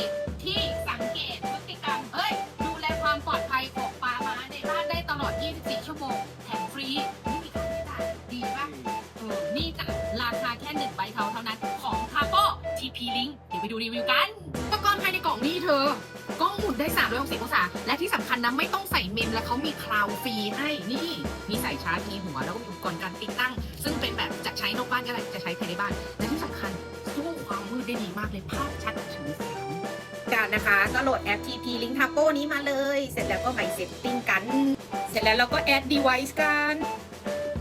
ิดที่สังเกตพฤติกรรมเฮ้ย ดูแลความปลอดภัยของปลาม้าในบ้านได้ตลอด 24 ชั่วโมง แถมฟรี ไม่มีค่าใช้จ่ายดีป่ะเออนี่จ้ะราคาแค่หนึ่งใบเทาเท่านั้น ของคาโป้ทีพีลิงเดี๋ยวไปดูรีวิวกันอุปกรณ์ภายในกล่องนี่เธอกล้องหมุนได้ 360องศา และที่สำคัญนะไม่ต้องใส่เมม และเขามีคลาวฟรีให้นี่ มีสายชาร์จทีหัว แล้วก็มีอุปกรณ์การติดตั้ง ซึ่งเป็นแบบจะใช้นอกบ้านก็ได้ จะใช้ภายในบ้าน และที่สำคัญสู้ความมืดได้ดีมากเลย ภาพชัดถึง นะคะ ก็โหลดแอป TP Link Taco นี้มาเลย เสร็จแล้วก็ไปเซตติ้งกัน เสร็จแล้วเราก็แอด device กัน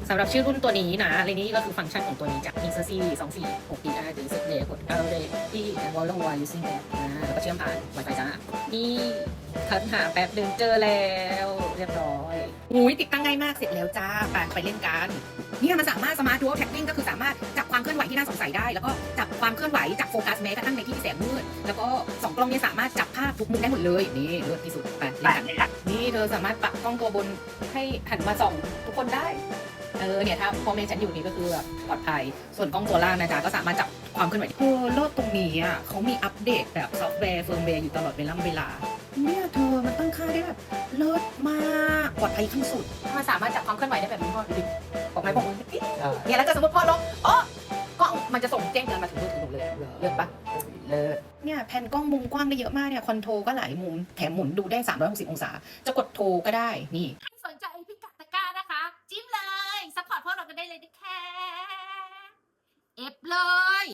สำหรับชื่อรุ่นตัวนี้นะอะไรนี้ก็คือฟังก์ชันของตัวนี้จาก Mixer C 2 4 6 PR หรือ Set Layer กดเข้าได้ที่ w a l l o w a using app นะแล้วก็เชื่อมผ่าน Wi-Fi จ้านี่คันหาแป๊บหนึ่งเจอแล้วเรียบร้อยอุ้ยติดตั้งง่ายมากเสร็จแล้วจ้าไปไปเล่นกันเนี่ยมันสามารถ Smart Dual Tracking ก็คือสามารถจับความเคลื่อนไหวที่น่าสงสัยได้ แล้วก็จับความเคลื่อนไหวจับโฟกัสแม้กระทั่งในที่ที่แสงมืด แล้วก็ กล้องเนี่ยสามารถจับภาพทุกมุมได้หมดเลยนี่เลิศที่สุดไปเล่นกันนี่เธอสามารถปรับกล้องตัวบนให้หันมาส่องทุกคนได้เออเนี่ยถ้าพ่อแม่ฉันอยู่นี่ก็คือแบบปลอดภัย ส่วนกล้องตัวล่างนะจ๊ะก็สามารถจับความเคลื่อนไหวเออเลิศตรงนี้อะเขามีอัปเดตแบบซอฟต์แวร์เฟิร์มแวร์อยู่ตลอดเวลาเวลา เนี่ยเธอมันตั้งค่าได้แบบเลิศมากปลอดภัยขั้นสุดมันสามารถจับความเคลื่อนไหวได้แบบนี้พ่อดูดิบอกไหมบอกมือปิ๊ดเนี่ยแล้วก็สมมติพ่อลงอ๋อกล้อง มันจะส่งแจ้งเตือนมาถึงมือถือหนูเลยเลิศปะเลิศเนี่ยแผ่นกล้องมุมกว้างได้เยอะมากเนี่ยคอนโทรก็หลายมุมแถมหมุนดูได้ 360 องศา จะกดโทรก็ได้นี่ใครสนใจพิกัดตะกร้านะคะ จิ้มเลย ซัพพอร์ตพวกเรากันได้เลยนะคะเอฟเลย